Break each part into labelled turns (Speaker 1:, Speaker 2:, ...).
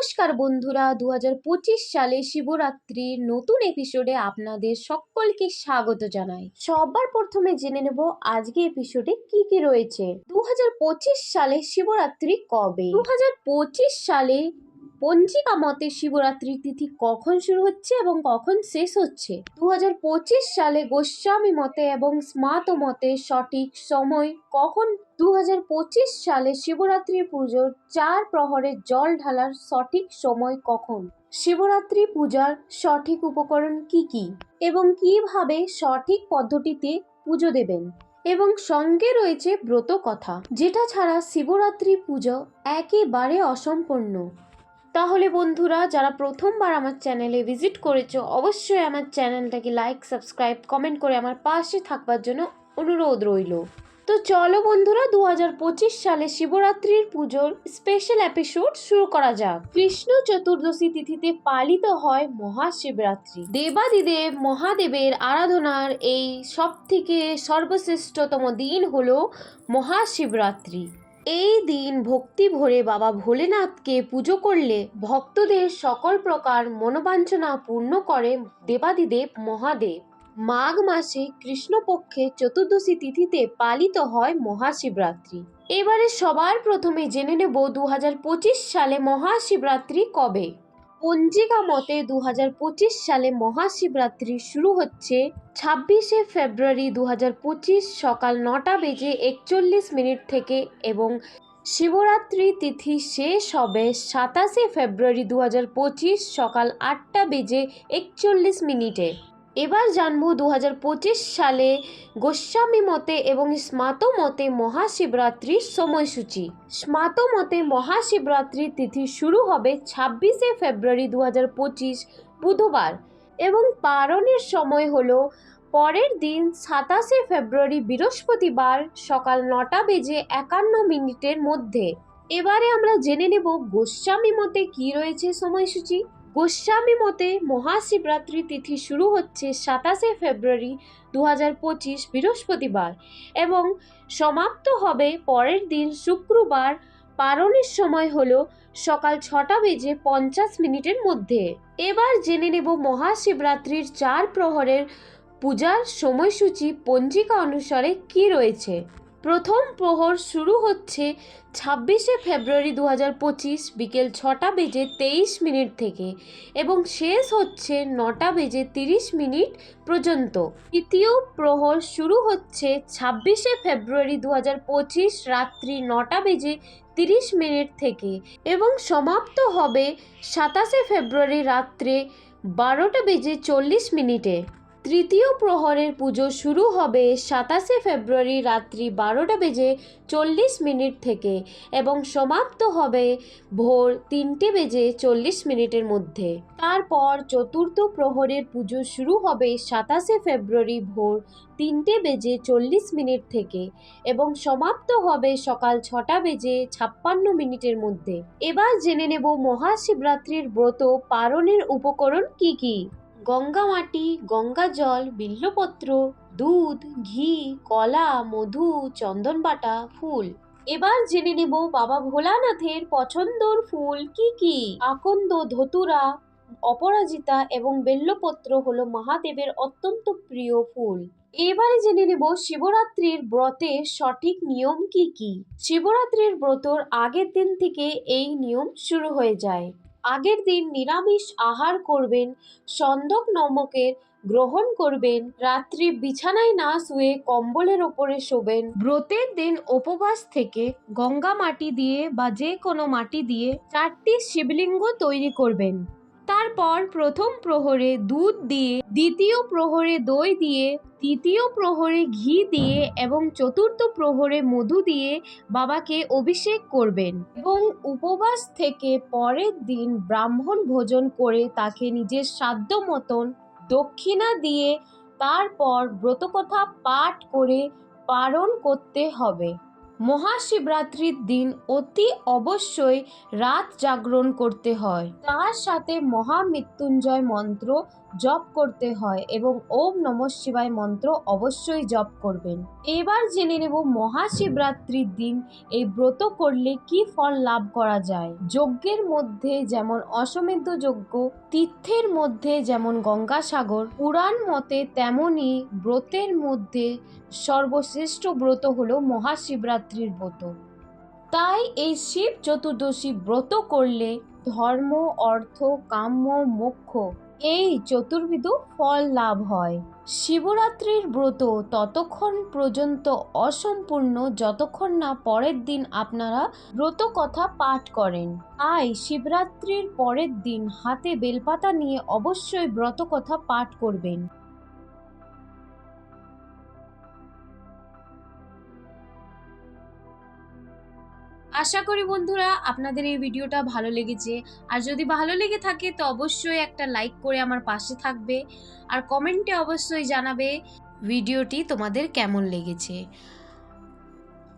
Speaker 1: নমস্কার বন্ধুরা দু হাজার পঁচিশ সালে শিবরাত্রির নতুন এপিসোডে আপনাদের সকলকে স্বাগত জানাই। সবার প্রথমে জেনে নেব আজকে এপিসোডে কি কি রয়েছে। দু হাজার পঁচিশ সালে শিবরাত্রি কবে? দু হাজার পঁচিশ সালে পঞ্জিকা মতে শিবরাত্রি তিথি কখন শুরু হচ্ছে এবং কখন শেষ হচ্ছে? দু হাজার পঁচিশ সালে গোস্বামী মতে এবং স্মাত মতে সঠিক সময় কখন? দু হাজার পঁচিশ সালে শিবরাত্রি পুজোর চার প্রহরে জল ঢালার সঠিক সময় কখন? শিবরাত্রি পূজার সঠিক উপকরণ কি কি? এবং কীভাবে সঠিক পদ্ধতিতে পুজো দেবেন? এবং সঙ্গে রয়েছে ব্রত কথা, যেটা ছাড়া শিবরাত্রি পুজো একেবারে অসম্পূর্ণ। তাহলে বন্ধুরা, যারা প্রথমবার আমার চ্যানেলে ভিজিট করেছ, অবশ্যই আমার চ্যানেলটাকে লাইক সাবস্ক্রাইব কমেন্ট করে আমার পাশে থাকবার জন্য অনুরোধ রইল। তো চলো বন্ধুরা দু হাজার পঁচিশ সালে শিবরাত্রির পুজোর স্পেশাল এপিসোড শুরু করা যাক। কৃষ্ণ চতুর্দশী তিথিতে পালিত হয় মহাশিবরাত্রি। দেবাদিদেব মহাদেবের আরাধনার এই সব থেকে সর্বশ্রেষ্ঠতম দিন হলো মহাশিবরাত্রি। এই দিন ভক্তি ভরে বাবা ভোলেনাথকে পুজো করলে ভক্তদের সকল প্রকার মনোবাঞ্ছনা পূর্ণ করে দেবাদিদেব মহাদেব। মাঘ মাসে কৃষ্ণপক্ষে চতুর্দশী তিথিতে পালিত হয় মহাশিবরাত্রি। এবারে সবার প্রথমে জেনে নেব দু হাজার পঁচিশ সালে মহাশিবরাত্রি কবে। পঞ্জিকা মতে দু হাজার পঁচিশ সালে মহাশিবরাত্রি শুরু হচ্ছে ছাব্বিশে ফেব্রুয়ারি দু হাজার পঁচিশ সকাল নটা বেজে একচল্লিশ মিনিট থেকে এবং শিবরাত্রি তিথি শেষ হবে সাতাশে ফেব্রুয়ারি দু হাজার পঁচিশ সকাল আটটা বেজে একচল্লিশ মিনিটে। এবার জানব দু হাজার পঁচিশ সালে গোস্বামী মতে এবং স্মাত মতে মহাশিবরাত্রির সময়সূচি। স্মাত মতে মহাশিবরাত্রির তিথি শুরু হবে ছাব্বিশে ফেব্রুয়ারি দু হাজার পঁচিশ, বুধবার এবং পারণের সময় হলো পরের দিন সাতাশে ফেব্রুয়ারি বৃহস্পতিবার সকাল নটা বেজে একান্ন মিনিটের মধ্যে। এবারে আমরা জেনে নেব গোস্বামী মতে কি রয়েছে সময়সূচি। গোস্বামী মতে মহাশিবরাত্রি তিথি শুরু হচ্ছে সাতাশে ফেব্রুয়ারি দু পঁচিশ বৃহস্পতিবার এবং সমাপ্ত হবে পরের দিন শুক্রবার। পারণের সময় হলো সকাল ছটা বেজে পঞ্চাশ মিনিটের মধ্যে। এবার জেনে নেব মহাশিবরাত্রির চার প্রহরের পূজার সময়সূচি, পঞ্জিকা অনুসারে কি রয়েছে। প্রথম প্রহর শুরু হচ্ছে ছাব্বিশে ফেব্রুয়ারি দু হাজার পঁচিশ বিকেল ছটা বেজে তেইশ মিনিট থেকে এবং শেষ হচ্ছে নটা বেজে তিরিশ মিনিট পর্যন্ত। তৃতীয় প্রহর শুরু হচ্ছে ছাব্বিশে ফেব্রুয়ারি দু হাজার পঁচিশ রাত্রি নটা বেজে তিরিশ মিনিট থেকে এবং সমাপ্ত হবে সাতাশে ফেব্রুয়ারি রাত্রে বারোটা বেজে চল্লিশ মিনিটে। তৃতীয় প্রহরের পুজো শুরু হবে সাতাশে ফেব্রুয়ারি রাত্রি বারোটা বেজে চল্লিশ মিনিট থেকে এবং সমাপ্ত হবে ভোর তিনটে বেজে চল্লিশ মিনিটের মধ্যে। তারপর চতুর্থ প্রহরের পুজো শুরু হবে সাতাশে ফেব্রুয়ারি ভোর তিনটে বেজে চল্লিশ মিনিট থেকে এবং সমাপ্ত হবে সকাল ছটা বেজে ছাপ্পান্ন মিনিটের মধ্যে। এবার জেনে নেব মহাশিবরাত্রির ব্রত পালনের উপকরণ কি কি? গঙ্গা মাটি, গঙ্গা জল, বিল্লপত্র, দুধ, ঘি, কলা, মধু, চন্দনবাটা, ফুল। এবার জেনে নেব বাবা ভোলানাথের পছন্দর ফুল কি কি? আকন্দ, ধতুরা, অপরাজিতা এবং বেল্লপত্র হলো মহাদেবের অত্যন্ত প্রিয় ফুল। এবারে জেনে নেব শিবরাত্রির ব্রতের সঠিক নিয়ম কি কি? শিবরাত্রির ব্রতর আগের দিন থেকে এই নিয়ম শুরু হয়ে যায়। আগের দিন নিরামিষ আহার করবেন, সন্দক নমকের গ্রহণ করবেন, রাত্রি বিছানায় না শুয়ে কম্বলের ওপরে শোবেন। ব্রতের দিন উপবাস থেকে গঙ্গা মাটি দিয়ে বা যে কোনো মাটি দিয়ে চারটি শিবলিঙ্গ তৈরি করবেন। তারপর প্রথম প্রহরে দুধ দিয়ে, দ্বিতীয় প্রহরে দই দিয়ে, তৃতীয় প্রহরে ঘি দিয়ে এবং চতুর্থ প্রহরে মধু দিয়ে বাবাকে অভিষেক করবেন এবং উপবাস থেকে পরের দিন ব্রাহ্মণ ভোজন করে তাকে নিজের সাধ্য মতন দক্ষিণা দিয়ে তারপর ব্রতকথা পাঠ করে পালন করতে হবে। মহাশিবরাত্রির দিন অতি অবশ্যই রাত জাগরণ করতে হয়। তার সাথে মহামৃত্যুঞ্জয় মন্ত্র জপ করতে হয় এবং ওম নমঃ শিবায় মন্ত্র অবশ্যই জপ করবেন। এবার জেনে নেব মহাশিবরাত্রির দিন এই ব্রত করলে কি ফল লাভ করা যায়। যজ্ঞের মধ্যে যেমন অশ্বমেধ যজ্ঞ, তীর্থের মধ্যে যেমন গঙ্গাসাগর, পুরাণ মতে তেমনই ব্রতের মধ্যে সর্বশ্রেষ্ঠ ব্রত হলো মহাশিবরাত্রির ব্রত। তাই এই শিব চতুর্দশী ব্রত করলে ধর্ম, অর্থ, কাম্য, মোক্ষ এই চতুর্বিধ ফল লাভ হয়। শিবরাত্রির ব্রত ততক্ষণ পর্যন্ত অসম্পূর্ণ, যতক্ষণ না পরের দিন আপনারা ব্রত কথা পাঠ করেন। তাই শিবরাত্রির পরের দিন হাতে বেলপাতা নিয়ে অবশ্যই ব্রত কথা পাঠ করবেন। আশা করি বন্ধুরা আপনাদের এই ভিডিওটা ভালো লেগেছে। আর যদি ভালো লেগে থাকে তো অবশ্যই একটা লাইক করে আমার পাশে থাকবে। আর কমেন্টে অবশ্যই জানাবে ভিডিওটি তোমাদের কেমন লেগেছে।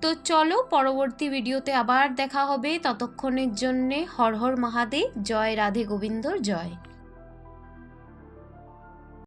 Speaker 1: তো চলো পরবর্তী ভিডিওতে আবার দেখা হবে। ততক্ষণের জন্যে হর হর মহাদেব, জয় রাধে গোবিন্দর জয়।